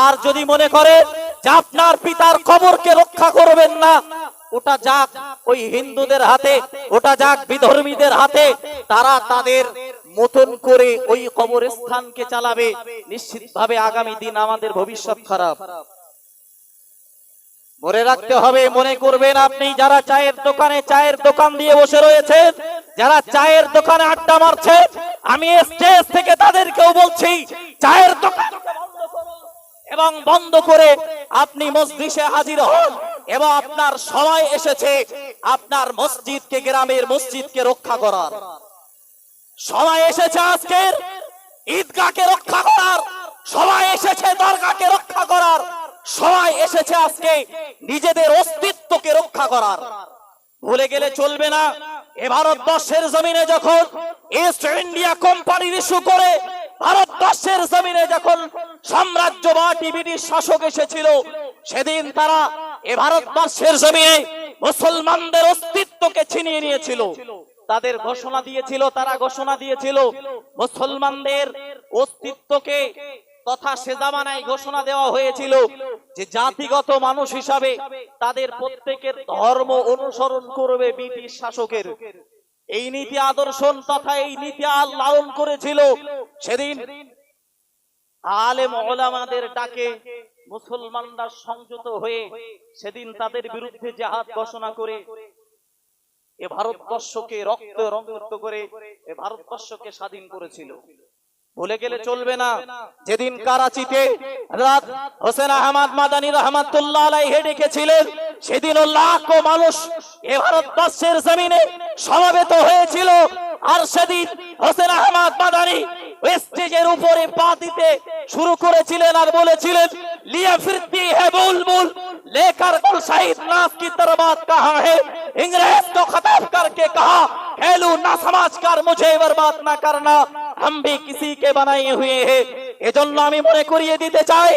আর যদি মনে করে যে আপনার পিতার কবরকে রক্ষা করবেন না, ওটা যাক ওই হিন্দুদের হাতে, ওটা যাক বিধর্মীদের হাতে, তারা তাদের মতন করে ওই কবরস্থানকে চালাবে। নিশ্চিতভাবে আগামী দিন আমাদের ভবিষ্যৎ খারাপ। মনে রাখতে হবে, মনে করবেন আপনি যারা চায়ের দোকানে, চায়ের দোকান দিয়ে বসে রয়েছেন, যারা চায়ের দোকানে আড্ডা মারছে, আমি স্টেজ থেকে তাদেরকেও বলছি, চায়ের দোকান এবং বন্ধ করে আপনি মসজিদে হাজির হন এবং আপনার সময় এসেছে আপনার মসজিদকে, গ্রামের মসজিদকে রক্ষা করার। সময় এসেছে আজকের, ঈদগাহকে রক্ষা করার। সময় এসেছে দরগাকে রক্ষা করার। সময় এসেছে আজকে নিজেদের অস্তিত্বকে রক্ষা করার। ভুলে গেলে চলবে না। এ ভারতবর্ষের জমিনে যখন ইস্ট ইন্ডিয়া কোম্পানির ইস্যু করে ভারতবর্ষের জমিনে যখন সাম্রাজ্যবাদী ব্রিটিশ শাসক এসেছিল, সেদিন তারা এ ভারতবর্ষের জমিনে মুসলমানদের অস্তিত্বকে ছিনিয়ে নিয়েছিল। তাদের ঘোষণা দিয়েছিল, তারা ঘোষণা দিয়েছিল, মুসলমানদের অস্তিত্বকে তথা ঘোষণা দেওয়া হয়েছিল যে জাতিগত মানুষ হিসাবে তাদের প্রত্যেকের ধর্ম অনুসরণ করবে ব্রিটিশ শাসকের। এই নীতি আদর্শন তথা এই নীতি লালন করেছিল। সেদিন আলেম ওলামাদের ডাকে মুসলমানরা সংযত হয়ে সেদিন তাদের বিরুদ্ধে জাহাদ ঘোষণা করে এ ভারতবর্ষকে রক্ত রক্ত করে এ ভারতবর্ষকে স্বাধীন করেছিল। ভুলে গেলে চলবে না। যেদিন কারাচিতে রাত হোসেন আহমদ মাদানী রহমাতুল্লাহ আলাইহি ডেকেছিলেন, সেদিনও লাখো মানুষ এ ভারতবর্ষের জমিনে সমাবেত হয়েছিল। আর সেদিন হোসেন আহমদ মাদানী স্টেজের উপরে পা দিতে শুরু করেছিলেন আর বলেছিলেন লিয়া ফিরতি হে বুলবুল लेकर कुल शहीद नाश की तरबाद कहा है इंग्रेज को खत्म करके कहा खेलू ना समाज कर मुझे बर्बाद ना करना हम भी किसी के बनाए हुए हैं এজন্য আমি মনে করিয়ে দিতে চাই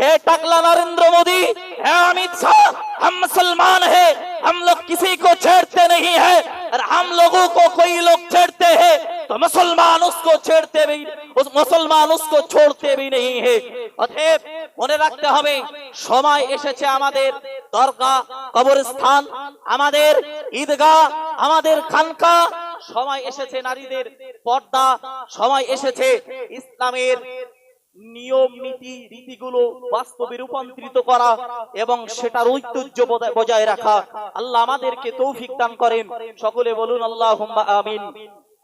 হে টাকলা নরেন্দ্র মোদি হে অমিত শাহ हम मुसलमान हैं हम लोग किसी को छेड़ते नहीं है और हम लोगों को कोई लोग छेड़ते हैं तो मुसलमान उसको छेड़ते भी उस मुसलमान उसको छोड़ते भी नहीं है অতএব মনে রাখতে হবে সময় এসেছে আমাদের দরগা কবরস্থান আমাদের ঈদগাহ আমাদের খানকা সময় এসেছে নারীদের পর্দা সময় এসেছে ইসলামের নিয়ম নীতি রীতিগুলো বাস্তবে রূপান্তরিত করা এবং সেটার ঐতিহ্য বজায়- বজায় রাখা আল্লাহ আমাদেরকে তৌফিক দান করেন সকলে বলুন আল্লাহ আমিন